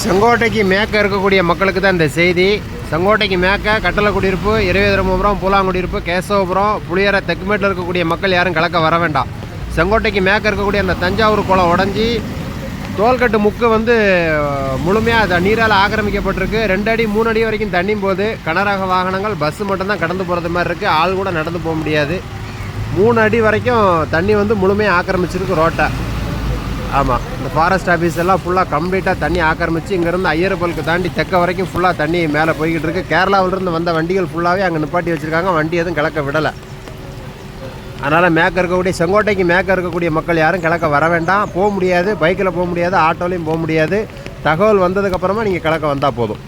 செங்கோட்டைக்கு மேற்க இருக்கக்கூடிய மக்களுக்கு தான் இந்த செய்தி. செங்கோட்டைக்கு மேற்க கட்டளை குடியிருப்பு இருபதரமபுரம் பூலாங்குடியிருப்பு கேசவபுரம் புளியரை தெக்குமேட்டில் இருக்கக்கூடிய மக்கள் யாரும் கலக்க வர வேண்டாம். செங்கோட்டைக்கு மேற்க இருக்கக்கூடிய அந்த தஞ்சாவூர் குளம் உடஞ்சி தோல்கட்டு முக்கு வந்து முழுமையாக அது நீரால் ஆக்கிரமிக்கப்பட்டிருக்கு. ரெண்டு அடி மூணு அடி வரைக்கும் தண்ணி போகுது. கனரக வாகனங்கள் பஸ்ஸு மட்டும்தான் கடந்து போகிறது மாதிரி இருக்குது ஆள் கூட நடந்து போக முடியாது. மூணு அடி வரைக்கும் தண்ணி வந்து முழுமையாக ஆக்கிரமிச்சிருக்கு ரோட்டை. ஆமாம் இந்த ஃபாரஸ்ட் ஆஃபீஸ் எல்லாம் ஃபுல்லாக கம்ப்ளீட்டாக தண்ணி ஆக்கிரமிச்சு இங்கேருந்து ஐயரப்பலுக்கு தாண்டி தெக்க வரைக்கும் ஃபுல்லாக தண்ணி மேலே போய்கிட்டு இருக்கு. கேரளாவிலிருந்து வந்த வண்டிகள் ஃபுல்லாகவே அங்கே நிப்பாட்டி வச்சுருக்காங்க. வண்டி எதுவும் கிளக்க விடலை. அதனால் மேற்க இருக்கக்கூடிய செங்கோட்டைக்கு மேற்க இருக்கக்கூடிய மக்கள் யாரும் கிழக்க வர வேண்டாம். போக முடியாது பைக்கில் போக முடியாது ஆட்டோலையும் போக முடியாது. தகவல் வந்ததுக்கப்புறமா நீங்கள் கிழக்க வந்தால் போதும்.